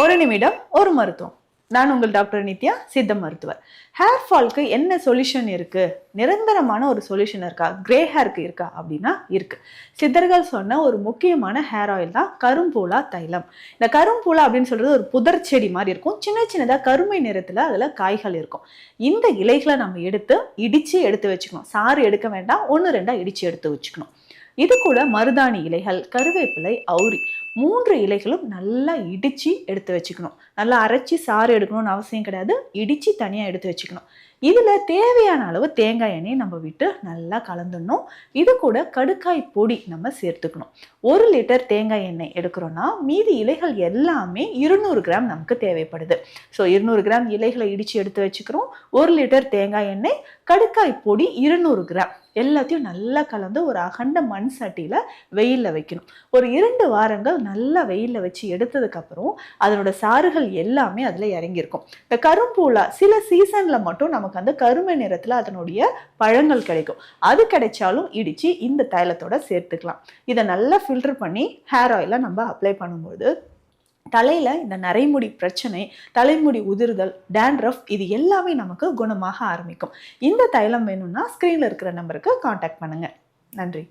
ஒரு நிமிடம் ஒரு மருத்துவம். நான் உங்கள் டாக்டர் நித்யா சித்த மருத்துவர். ஹேர் ஃபால்க்கு என்ன சொல்யூஷன் இருக்குது நிரந்தரமான ஒரு சொல்யூஷன் இருக்கா? கிரே ஹேருக்கு இருக்கா? அப்படின்னா இருக்குது சித்தர்கள் சொன்ன ஒரு முக்கியமான ஹேர் ஆயில் தான் கரும்பூலா தைலம். இந்த கரும்பூலா அப்படின்னு சொல்கிறது ஒரு புதர் செடி மாதிரி இருக்கும். சின்ன சின்னதாக கருமை நிறத்தில் அதில் காய்கள் இருக்கும். இந்த இலைகளை நம்ம எடுத்து இடித்து எடுத்து வச்சுக்கணும். சாறு எடுக்க வேண்டாம். ஒன்று ரெண்டாக இடித்து எடுத்து வச்சுக்கணும். இது கூட மருதாணி இலைகள் கருவேப்பிலை அவுரி மூன்று இலைகளும் நல்லா இடித்து எடுத்து வச்சுக்கணும். நல்லா அரைச்சி சாறு எடுக்கணும்னு அவசியம் கிடையாது. இடித்து தனியாக எடுத்து வச்சுக்கணும். இதில் தேவையான அளவு தேங்காய் எண்ணெய் நம்ம விட்டு நல்லா கலந்துடணும். இது கூட கடுக்காய் பொடி நம்ம சேர்த்துக்கணும். ஒரு லிட்டர் தேங்காய் எண்ணெய் எடுக்கிறோன்னா மீதி இலைகள் எல்லாமே இருநூறு கிராம் நமக்கு தேவைப்படுது. ஸோ இருநூறு கிராம் இலைகளை இடித்து எடுத்து வச்சுக்கிறோம். ஒரு லிட்டர் தேங்காய் எண்ணெய் கடுக்காய் பொடி இருநூறு கிராம். எல்லாத்தையும் நல்லா கலந்து ஒரு அகண்ட மண் சட்டியில் வெயிலில் வைக்கணும். ஒரு இரண்டு வாரங்கள் நல்லா வெயிலில் வச்சு எடுத்ததுக்கப்புறம் அதனோட சாறுகள் எல்லாமே அதில் இறங்கியிருக்கும். இந்த கரும்பூலா சில சீசனில் மட்டும் நமக்கு அந்த கருமை நிறத்தில் அதனுடைய பழங்கள் கிடைக்கும். அது கிடைச்சாலும் இடித்து இந்த தைலத்தோட சேர்த்துக்கலாம். இதை நல்லா ஃபில்டர் பண்ணி ஹேர் ஆயிலை நம்ம அப்ளை பண்ணும்போது தலையில் இந்த நரைமுடி பிரச்சனை தலைமுடி உதிர்தல் டேண்ட்ரஃப் இது எல்லாமே நமக்கு குணமாக ஆரம்பிக்கும். இந்த தைலம் வேணும்னா ஸ்க்ரீனில் இருக்கிற நம்பருக்கு காண்டாக்ட் பண்ணுங்கள் நன்றி.